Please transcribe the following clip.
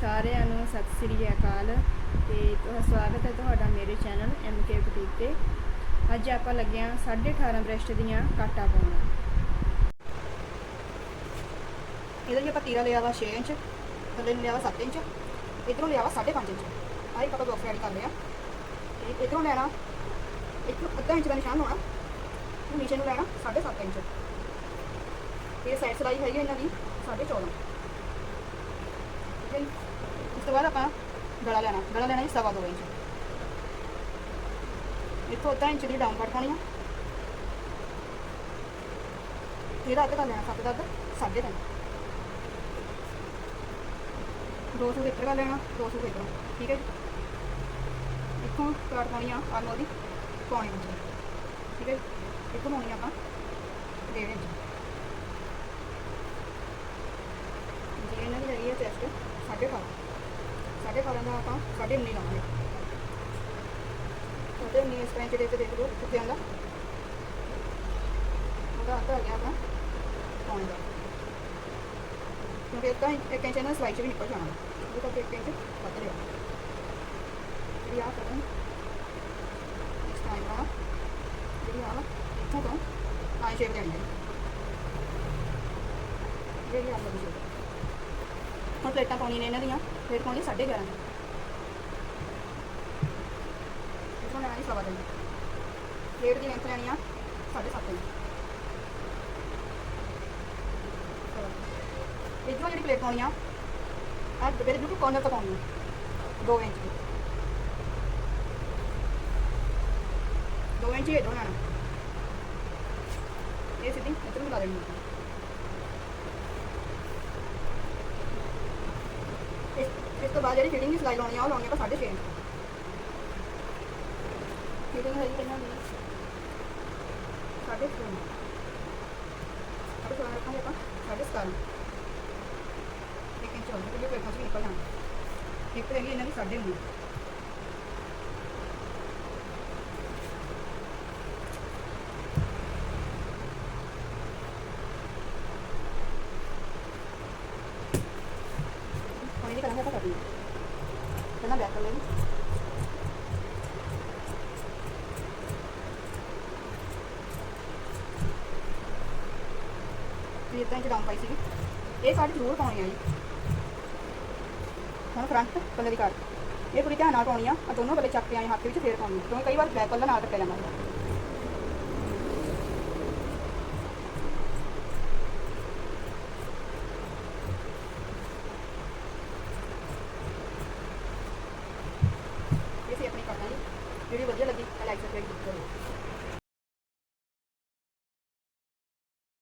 ਸਾਰਿਆਂ ਨੂੰ ਸਤਿ ਸ੍ਰੀ ਅਕਾਲ ਤੇ ਤੁਹਾਡਾ ਸਵਾਗਤ ਹੈ ਤੁਹਾਡਾ ਮੇਰੇ ਚੈਨਲ ਕੇ ਬੁਟੀਕ ਤੇ। ਅੱਜ ਆਪਾਂ ਲੱਗੇ ਹਾਂ 18.5 ਬ੍ਰੈਸਟ ਦੀਆਂ ਕਾਟਾ ਪਾਉਣ। ਇਹਦੇ ਲਈ ਆਪਾਂ ਤੀਰਾ ਲਿਆ ਵਾ 6 ਇੰਚ, ਥੱਲੇ ਨੂੰ ਲਿਆ ਵਾ 7 ਇੰਚ, ਇਧਰੋਂ ਲਿਆ ਵਾ 5.5 ਇੰਚ। ਆਹ ਇੱਕ ਆਪਾਂ ਦੋ ਐਡ ਕਰ ਲਿਆ ਤੇ ਇਧਰੋਂ ਲੈਣਾ ਇੱਕ ਅੱਧਾ ਇੰਚ ਦਾ ਨਿਸ਼ਾਨ ਲਾਉਣਾ ਤੇ ਨੀਚੇ ਨੂੰ ਲੈਣਾ 7.5 ਇੰਚ। ਇਹ ਸਾਈਡ ਸਲਾਈ ਹੈਗੀ ਇਹਨਾਂ ਦੀ 14.5 ਠੀਕ ਹੈ ਤੋਂ ਬਾਅਦ ਆਪਾਂ ਗਲਾ ਲੈਣਾ ਗਲਾ ਲੈਣਾ ਜੀ ਸਵਾ ਦੋ ਇੰਚ ਇੱਥੋਂ ਅੱਧਾ ਇੰਚ ਦੀ ਡਾਊਨ ਕੱਟ ਪਾਉਣੀ ਆ ਇਹਦਾ ਅੱਧ ਲੈਣਾ 7 ਦਾ ਅੱਧ 3.5 ਦੋ ਸੂਟ ਇੱਧਰ ਕਰ ਲੈਣਾ ਦੋ ਸੂਟ ਇੱਧਰੋਂ ਠੀਕ ਹੈ ਜੀ ਇੱਥੋਂ ਕਾਟ ਪਾਉਣੀ ਆ ਆਲੂ ਦੀ ਪੌਣੀ ਇੰਚ ਠੀਕ ਹੈ ਇੱਥੋਂ ਪਾਉਣੀ ਆਪਾਂ ਡੇਢ ਇੰਚ ਜੇ ਇਹਨਾਂ ਦੀ ਹੈਗੀ ਹੈ ਚੈਸਟ ਸਾਢੇ ਅਠਾਰਾਂ ਸਾਢੇ ਅਠਾਰਾਂ ਦਾ ਆਪਾਂ ਸਾਢੇ ਉੱਨੀ ਲਾਵਾਂਗੇ। ਸਾਢੇ ਉੱਨੀ ਇਸ ਪੈਂਚ ਦੇ ਤੇ ਦੇਖ ਲਓ ਕਿੱਥੇ ਆਉਂਦਾ ਉਹਦਾ ਅੱਧਾ ਆ ਗਿਆ ਆਪਣਾ ਪੌਣੀ ਦਾ। ਕਿਉਂਕਿ ਇੱਕ ਤਾਂ ਇੱਕ ਇੰਚ ਇਹਨਾਂ ਸਲਾਈ ਚ ਵੀ ਨਿਕਲ ਜਾਣਾ। ਉਹਦੇ ਕਰਕੇ ਇੱਕ ਇੰਚ ਵੱਧ ਲਿਆ ਜਿਹੜੀ ਆਹ ਕਰਾਂ ਇਸ ਟਾਈਮ ਆ ਜਿਹੜੀ ਆਹ, ਇੱਥੋਂ ਤੋਂ ਆਈ ਸ਼ੇਪ ਦੇਣੀ ਹੈ। ਜਿਹੜੀ ਆਹ ਲੱਗੀ ਸ਼ੇਪ ਹੁਣ ਪਲੇਟਾਂ ਪਾਉਣੀਆਂ ਨੇ ਇਹਨਾਂ ਦੀਆਂ ਫਿਰ ਪਾਉਣੀ 11.5 ਇਥੋਂ ਲੈਣੀ ਸਵਾ ਦਿਨ ਪਲੇਟ ਦੀ ਲੈਂਥ ਲੈਣੀ ਆ 7.5 ਇੰਚ ਇਧਰੋਂ ਜਿਹੜੀ ਪਲੇਟ ਪਾਉਣੀ ਆ ਆ ਮੇਰੇ ਬਿਲਕੁਲ ਕੋਰਨਰ ਤੱਕ ਪਾਉਣੀ ਆ 2 ਇੰਚ ਦੀ 2 ਇੰਚ ਹੀ ਇਧਰੋਂ ਲੈਣਾ ਇਹ ਸਿੱਧੀ ਇਧਰੋਂ ਲਾ ਦੇਣੀ ਇਸ ਇਸ ਤੋਂ ਬਾਅਦ ਜਿਹੜੀ ਫਿਟਿੰਗ ਦੀ ਸਿਲਾਈ ਲਾਉਣੀ ਆ ਉਹ ਲਾਉਣੀ ਆਪਾਂ 6.5 ਇੰਚ ਫਿਟਿੰਗ ਹੈ ਇਹਨਾਂ ਦੀ 6.5 ਅਬ ਤੋਂ ਰੱਖਾਂਗੇ ਆਪਾਂ 7.5 ਇੱਕ ਇੰਚ ਹੋਰ ਕਿਉਂਕਿ ਪੇਪਰ ਵੀ ਨਿਕਲ ਜਾਣਾ ਇੱਕ ਹੈਗੀ ਇਹਨਾਂ ਦੀ 9.5 ਹੁਣ ਇਹਦੀ ਕਰਾਂਗੇ ਆਪਾਂ ਕਰਨੀ ਪਹਿਲਾਂ ਬੈਕ ਕਰ ਲੈਣੀ ਇਹ ਤਾਂ ਇੰਚ ਡਾਊਨ ਪਾਈ ਸੀਗੀ ਇਹ ਸਾਡੀ ਜ਼ਰੂਰ ਪਾਉਣੀ ਆ ਜੀ ਹੁਣ ਫਰੰਟ ਪੱਲੇ ਦੀ ਕੱਟ ਇਹ ਪੂਰੀ ਧਿਆਨ ਨਾਲ ਪਾਉਣੀ ਆ ਆ ਦੋਨੋਂ ਪੱਲੇ ਚੱਕ ਕੇ ਆਏ ਹੱਥ ਵਿੱਚ ਫੇਰ ਪਾਉਣੀ ਆ, ਕਿਉਂਕਿ ਕਈ ਵਾਰ ਬੈਕ ਪੱਲਾ ਨਾਲ ਟੱਕਿਆ ਜਾਂਦਾ ਹੁੰਦਾ ਜਿਹੜੀ ਵਧੀਆ ਲੱਗੀ ਲਾਈਕ ਸਬਸਕ੍ਰਾਈਬ ਕਰੋ